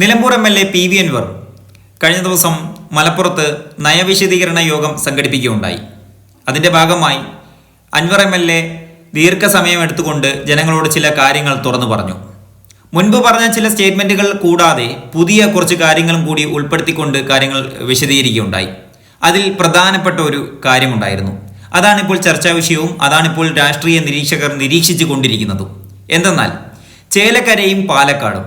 Nilambur M L A P V Anvar കഴിഞ്ഞ ദിവസം മലപ്പുറത്ത് നയവിശദീകരണ യോഗം സംഘടിപ്പിക്കുകയുണ്ടായി. അതിന്റെ ഭാഗമായി അൻവർ എം എൽ എ ദീർഘസമയം എടുത്തുകൊണ്ട് ജനങ്ങളോട് ചില കാര്യങ്ങൾ തുറന്നു പറഞ്ഞു. മുൻപ് പറഞ്ഞ ചില സ്റ്റേറ്റ്മെന്റുകൾ കൂടാതെ പുതിയ കുറച്ച് കാര്യങ്ങളും കൂടി ഉൾപ്പെടുത്തിക്കൊണ്ട് കാര്യങ്ങൾ വിശദീകരിക്കുകയുണ്ടായി. അതിൽ പ്രധാനപ്പെട്ട ഒരു കാര്യമുണ്ടായിരുന്നു. അതാണിപ്പോൾ ചർച്ചാ വിഷയവും അതാണിപ്പോൾ രാഷ്ട്രീയ നിരീക്ഷകർ നിരീക്ഷിച്ചു കൊണ്ടിരിക്കുന്നതും എന്തെന്നാൽ ചേലക്കരയും പാലക്കാടും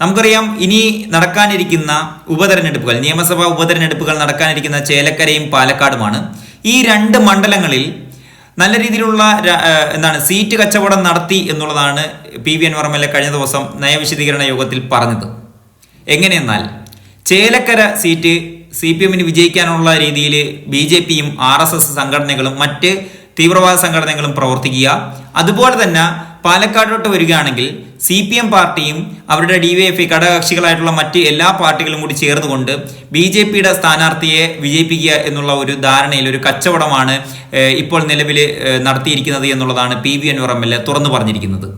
നമുക്കറിയാം ഇനി നടക്കാനിരിക്കുന്ന ഉപതെരഞ്ഞെടുപ്പുകൾ നിയമസഭാ ഉപതെരഞ്ഞെടുപ്പുകൾ നടക്കാനിരിക്കുന്ന ചേലക്കരയും പാലക്കാടുമാണ്. ഈ രണ്ട് മണ്ഡലങ്ങളിൽ നല്ല രീതിയിലുള്ള എന്താണ് സീറ്റ് കച്ചവടം നടത്തി എന്നുള്ളതാണ് പി വി അൻവർ കഴിഞ്ഞ ദിവസം നയവിശദീകരണ യോഗത്തിൽ പറഞ്ഞത്. എങ്ങനെയെന്നാൽ ചേലക്കര സീറ്റ് സി പി എമ്മിന് വിജയിക്കാനുള്ള രീതിയിൽ ബി ജെ പിയും ആർ എസ് എസ് സംഘടനകളും മറ്റ് തീവ്രവാദ സംഘടനകളും പ്രവർത്തിക്കുക. അതുപോലെ തന്നെ പാലക്കാടോട്ട് വരികയാണെങ്കിൽ സി പി എം പാർട്ടിയും അവരുടെ ഡി വൈ എഫ് ഐ ഘടകകക്ഷികളായിട്ടുള്ള മറ്റ് എല്ലാ പാർട്ടികളും കൂടി ചേർന്നുകൊണ്ട് ബി ജെ പിയുടെ സ്ഥാനാർത്ഥിയെ വിജയിപ്പിക്കുക എന്നുള്ള ഒരു ധാരണയിൽ ഒരു കച്ചവടമാണ് ഇപ്പോൾ നിലവിൽ നടത്തിയിരിക്കുന്നത് എന്നുള്ളതാണ് P V Anvar M L A തുറന്നു പറഞ്ഞിരിക്കുന്നത്.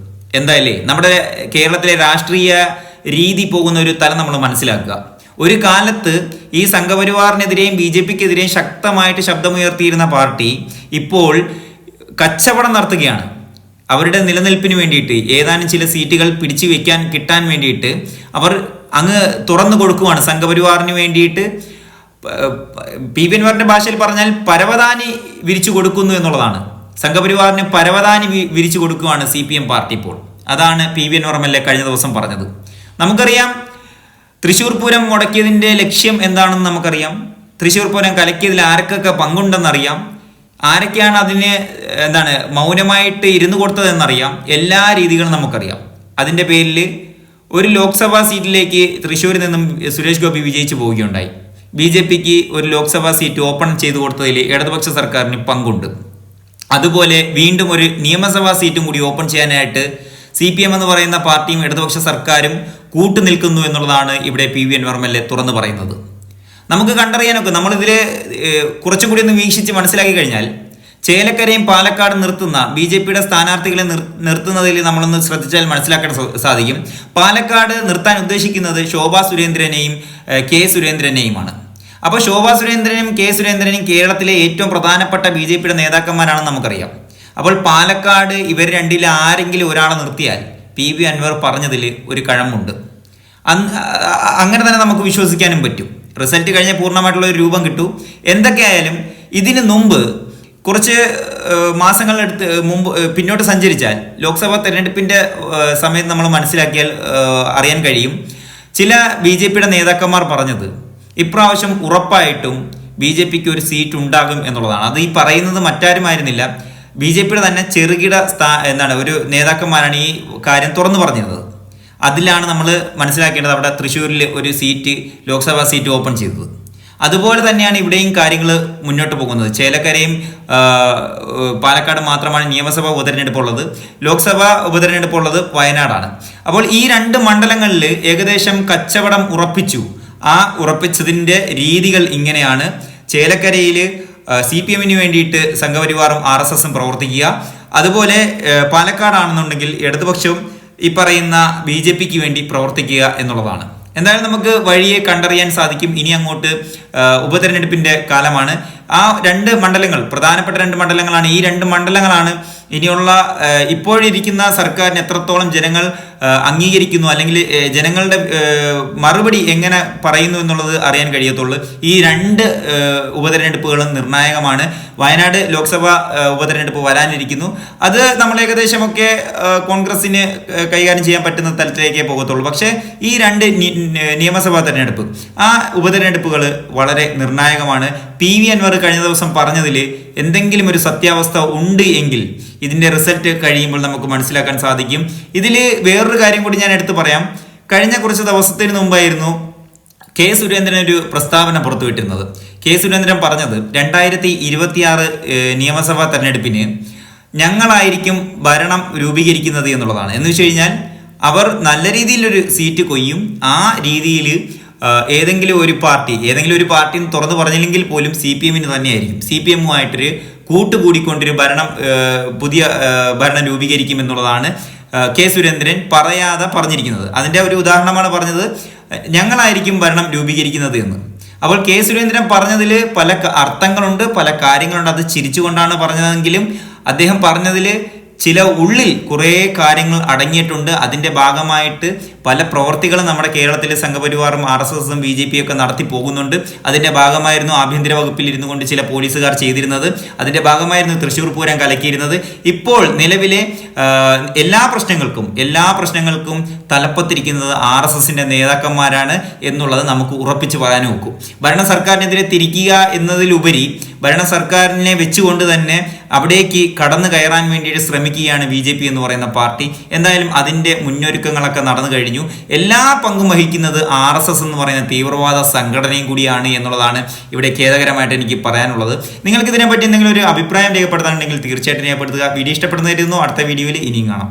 എന്തായാലേ നമ്മുടെ കേരളത്തിലെ രാഷ്ട്രീയ രീതി പോകുന്ന ഒരു തലം നമ്മൾ മനസ്സിലാക്കുക. ഒരു കാലത്ത് ഈ സംഘപരിവാറിനെതിരെയും ബി ജെ പിക്കെതിരെയും ശക്തമായിട്ട് ശബ്ദമുയർത്തിയിരുന്ന പാർട്ടി ഇപ്പോൾ കച്ചവടം നടത്തുകയാണ്. അവരുടെ നിലനിൽപ്പിന് വേണ്ടിയിട്ട് ഏതാനും ചില സീറ്റുകൾ പിടിച്ചു വെക്കാൻ കിട്ടാൻ വേണ്ടിയിട്ട് അവർ അങ്ങ് തുറന്നു കൊടുക്കുവാണ് സംഘപരിവാറിന് വേണ്ടിയിട്ട്. പ- പ- ഭാഷയിൽ പറഞ്ഞാൽ പരവതാനി വിരിച്ചു കൊടുക്കുന്നു എന്നുള്ളതാണ്. സംഘപരിവാറിന് പരവതാനി വിരിച്ചു കൊടുക്കുകയാണ് സി പി എം പാർട്ടി ഇപ്പോൾ. അതാണ് P V Anvar M L A കഴിഞ്ഞ ദിവസം പറഞ്ഞത്. നമുക്കറിയാം തൃശൂർ പൂരം മുടക്കിയതിന്റെ ലക്ഷ്യം എന്താണെന്ന് നമുക്കറിയാം. തൃശൂർ പൂരം കലക്കിയതിൽ ആർക്കൊക്കെ പങ്കുണ്ടെന്നറിയാം. ആരൊക്കെയാണ് അതിന് എന്താണ് മൗനമായിട്ട് ഇരുന്ന് കൊടുത്തതെന്നറിയാം. എല്ലാ രീതികളും നമുക്കറിയാം. അതിന്റെ പേരിൽ ഒരു ലോക്സഭാ സീറ്റിലേക്ക് തൃശ്ശൂരിൽ നിന്നും സുരേഷ് ഗോപി വിജയിച്ചു പോവുകയുണ്ടായി. ബി ജെ പിക്ക് ഒരു ലോക്സഭാ സീറ്റ് ഓപ്പൺ ചെയ്തു കൊടുത്തതിൽ ഇടതുപക്ഷ സർക്കാരിന് പങ്കുണ്ട്. അതുപോലെ വീണ്ടും ഒരു നിയമസഭാ സീറ്റും കൂടി ഓപ്പൺ ചെയ്യാനായിട്ട് സി പി എം എന്ന് പറയുന്ന പാർട്ടിയും ഇടതുപക്ഷ സർക്കാരും കൂട്ടുനിൽക്കുന്നു എന്നുള്ളതാണ് ഇവിടെ P V N M L A തുറന്നു പറയുന്നത്. നമുക്ക് കണ്ടറിയാനൊക്കെ നമ്മളിതിൽ കുറച്ചും കൂടി ഒന്ന് വീക്ഷിച്ച് മനസ്സിലാക്കി കഴിഞ്ഞാൽ ചേലക്കരയും പാലക്കാട് നിർത്തുന്ന ബി ജെ പിയുടെ സ്ഥാനാർത്ഥികളെ നിർ നിർത്തുന്നതിൽ നമ്മളൊന്ന് ശ്രദ്ധിച്ചാൽ മനസ്സിലാക്കാൻ സാധിക്കും. പാലക്കാട് നിർത്താൻ ഉദ്ദേശിക്കുന്നത് ശോഭാ സുരേന്ദ്രനെയും കെ സുരേന്ദ്രനെയുമാണ്. അപ്പോൾ ശോഭാ സുരേന്ദ്രനും കെ സുരേന്ദ്രനും കേരളത്തിലെ ഏറ്റവും പ്രധാനപ്പെട്ട ബി ജെ പിയുടെ നേതാക്കന്മാരാണെന്ന് നമുക്കറിയാം. അപ്പോൾ പാലക്കാട് ഇവർ രണ്ടിൽ ആരെങ്കിലും ഒരാളെ നിർത്തിയാൽ പി വി അൻവർ പറഞ്ഞതിൽ ഒരു കഴമ്പുണ്ട്. അങ്ങനെ തന്നെ നമുക്ക് വിശ്വസിക്കാനും പറ്റും. റിസൾട്ട് കഴിഞ്ഞ പൂർണമായിട്ടുള്ള ഒരു രൂപം കിട്ടൂ. എന്തൊക്കെയായാലും ഇതിന് മുമ്പ് കുറച്ച് മാസങ്ങളെടുത്ത് മുമ്പ് പിന്നോട്ട് സഞ്ചരിച്ചാൽ ലോക്സഭാ തെരഞ്ഞെടുപ്പിന്റെ ഏഹ്, സമയത്ത് നമ്മൾ മനസ്സിലാക്കിയാൽ അറിയാൻ കഴിയും. ചില ബി ജെ പിയുടെ നേതാക്കന്മാർ പറഞ്ഞത് ഇപ്രാവശ്യം ഉറപ്പായിട്ടും ബി ജെ പിക്ക് ഒരു സീറ്റ് ഉണ്ടാകും എന്നുള്ളതാണ്. അത് ഈ പറയുന്നത് മറ്റാരുമായിരുന്നില്ല. ബി ജെ പിയുടെ തന്നെ ചെറുകിട സ്ഥാ എന്താണ് ഒരു നേതാക്കന്മാരാണ് ഈ കാര്യം തുറന്നു പറഞ്ഞിരുന്നത്. അതിലാണ് നമ്മൾ മനസ്സിലാക്കേണ്ടത് അവിടെ തൃശ്ശൂരിൽ ഒരു സീറ്റ് ലോക്സഭാ സീറ്റ് ഓപ്പൺ ചെയ്തത്. അതുപോലെ തന്നെയാണ് ഇവിടെയും കാര്യങ്ങൾ മുന്നോട്ട് പോകുന്നത്. ചേലക്കരയും പാലക്കാട് മാത്രമാണ് നിയമസഭാ ഉപതെരഞ്ഞെടുപ്പ് ഉള്ളത്. ലോക്സഭാ ഉപതെരഞ്ഞെടുപ്പ് ഉള്ളത് വയനാടാണ്. അപ്പോൾ ഈ രണ്ട് മണ്ഡലങ്ങളിൽ ഏകദേശം കച്ചവടം ഉറപ്പിച്ചു. ആ ഉറപ്പിച്ചതിന്റെ രീതികൾ ഇങ്ങനെയാണ്. ചേലക്കരയിൽ സി പി എമ്മിന് വേണ്ടിയിട്ട് സംഘപരിവാറും ആർ എസ് എസും പ്രവർത്തിക്കുക. അതുപോലെ പാലക്കാടാണെന്നുണ്ടെങ്കിൽ ഇടതുപക്ഷവും ഈ പറയുന്ന ബി ജെ പിക്ക് വേണ്ടി പ്രവർത്തിക്കുക എന്നുള്ളതാണ്. എന്തായാലും നമുക്ക് വഴിയെ കണ്ടറിയാൻ സാധിക്കും. ഇനി അങ്ങോട്ട് ഉപതെരഞ്ഞെടുപ്പിന്റെ കാലമാണ്. ആ രണ്ട് മണ്ഡലങ്ങൾ പ്രധാനപ്പെട്ട രണ്ട് മണ്ഡലങ്ങളാണ്. ഈ രണ്ട് മണ്ഡലങ്ങളാണ് ഇനിയുള്ള ഇപ്പോഴിരിക്കുന്ന സർക്കാരിന് എത്രത്തോളം ജനങ്ങൾ അംഗീകരിക്കുന്നു അല്ലെങ്കിൽ ജനങ്ങളുടെ മറുപടി എങ്ങനെ പറയുന്നു എന്നുള്ളത് അറിയാൻ കഴിയത്തുള്ളൂ. ഈ രണ്ട് ഉപതെരഞ്ഞെടുപ്പുകളും നിർണായകമാണ്. വയനാട് ലോക്സഭാ ഉപതെരഞ്ഞെടുപ്പ് വരാനിരിക്കുന്നു. അത് നമ്മൾ ഏകദേശമൊക്കെ കോൺഗ്രസിന് കൈകാര്യം ചെയ്യാൻ പറ്റുന്ന തലത്തിലേക്കേ പോകത്തുള്ളൂ. പക്ഷേ ഈ രണ്ട് നിയമസഭാ തെരഞ്ഞെടുപ്പ് ആ ഉപതെരഞ്ഞെടുപ്പുകൾ വളരെ നിർണായകമാണ്. പി വി അൻവർ കഴിഞ്ഞ ദിവസം പറഞ്ഞതിൽ എന്തെങ്കിലും ഒരു സത്യാവസ്ഥ ഉണ്ട് എങ്കിൽ ഇതിന്റെ റിസൾട്ട് കഴിയുമ്പോൾ നമുക്ക് മനസ്സിലാക്കാൻ സാധിക്കും. ഇതിൽ വേറൊരു കാര്യം കൂടി ഞാൻ എടുത്തു പറയാം. കഴിഞ്ഞ കുറച്ച് ദിവസത്തിന് മുമ്പായിരുന്നു കെ സുരേന്ദ്രൻ ഒരു പ്രസ്താവന പുറത്തുവിട്ടിരുന്നത് കെ സുരേന്ദ്രൻ പറഞ്ഞത് രണ്ടായിരത്തി ഇരുപത്തിയാറ് നിയമസഭാ തെരഞ്ഞെടുപ്പിന് ഞങ്ങളായിരിക്കും ഭരണം രൂപീകരിക്കുന്നത് എന്നുള്ളതാണ്. എന്ന് വെച്ച് കഴിഞ്ഞാൽ അവർ നല്ല രീതിയിലൊരു സീറ്റ് കൊയ്യും. ആ രീതിയിൽ ഏതെങ്കിലും ഒരു പാർട്ടി ഏതെങ്കിലും ഒരു പാർട്ടി തുറന്നു പറഞ്ഞില്ലെങ്കിൽ പോലും സി പി എമ്മിന് തന്നെയായിരിക്കും. സി പി എമ്മുമായിട്ടൊരു കൂട്ടുകൂടിക്കൊണ്ടൊരു ഭരണം പുതിയ ഭരണം രൂപീകരിക്കും എന്നുള്ളതാണ് കെ സുരേന്ദ്രൻ പറയാതെ പറഞ്ഞിരിക്കുന്നത്. അതിന്റെ ഒരു ഉദാഹരണമാണ് പറഞ്ഞത് ഞങ്ങളായിരിക്കും ഭരണം രൂപീകരിക്കുന്നത് എന്ന്. അപ്പോൾ കെ സുരേന്ദ്രൻ പറഞ്ഞതിൽ പല അർത്ഥങ്ങളുണ്ട് പല കാര്യങ്ങളുണ്ട്. അത് ചിരിച്ചുകൊണ്ടാണ് പറഞ്ഞതെങ്കിലും അദ്ദേഹം പറഞ്ഞതിൽ ചില ഉള്ളിൽ കുറേ കാര്യങ്ങൾ അടങ്ങിയിട്ടുണ്ട്. അതിന്റെ ഭാഗമായിട്ട് പല പ്രവർത്തികളും നമ്മുടെ കേരളത്തിലെ സംഘപരിവാറും ആർ എസ് എസും ബി ജെ പി ഒക്കെ നടത്തി പോകുന്നുണ്ട്. അതിന്റെ ഭാഗമായിരുന്നു ആഭ്യന്തര വകുപ്പിൽ ഇരുന്നു കൊണ്ട് ചില പോലീസുകാർ ചെയ്തിരുന്നത്. അതിന്റെ ഭാഗമായിരുന്നു തൃശ്ശൂർ പൂരം കലക്കിയിരുന്നത്. ഇപ്പോൾ നിലവിലെ എല്ലാ പ്രശ്നങ്ങൾക്കും എല്ലാ പ്രശ്നങ്ങൾക്കും തലപ്പത്തിരിക്കുന്നത് ആർ എസ് എസിന്റെ നേതാക്കന്മാരാണ് എന്നുള്ളത് നമുക്ക് ഉറപ്പിച്ച് പറയാൻ നോക്കും ഭരണ സർക്കാരിനെതിരെ തിരിക്കുക എന്നതിലുപരി ഭരണ സർക്കാരിനെ വെച്ചുകൊണ്ട് തന്നെ അവിടേക്ക് കടന്നു കയറാൻ വേണ്ടിയിട്ട് ശ്രമിക്കുകയാണ് ബി ജെ പി എന്ന് പറയുന്ന പാർട്ടി. എന്തായാലും അതിന്റെ മുന്നൊരുക്കങ്ങളൊക്കെ നടന്നു കഴിഞ്ഞു. എല്ലാ പങ്കും വഹിക്കുന്നത് ആർ എസ് എസ് എന്ന് പറയുന്ന തീവ്രവാദ സംഘടനയും കൂടിയാണ് എന്നുള്ളതാണ് ഇവിടെ ഖേദകരമായിട്ട് എനിക്ക് പറയാനുള്ളത്. നിങ്ങൾക്ക് ഇതിനെപ്പറ്റി എന്തെങ്കിലും ഒരു അഭിപ്രായം രേഖപ്പെടുത്താനുണ്ടെങ്കിൽ തീർച്ചയായിട്ടും രേഖപ്പെടുത്തുക. വീഡിയോ ഇഷ്ടപ്പെടുന്നതായിരുന്നു അടുത്ത വീഡിയോയിൽ ഇനിയും കാണാം.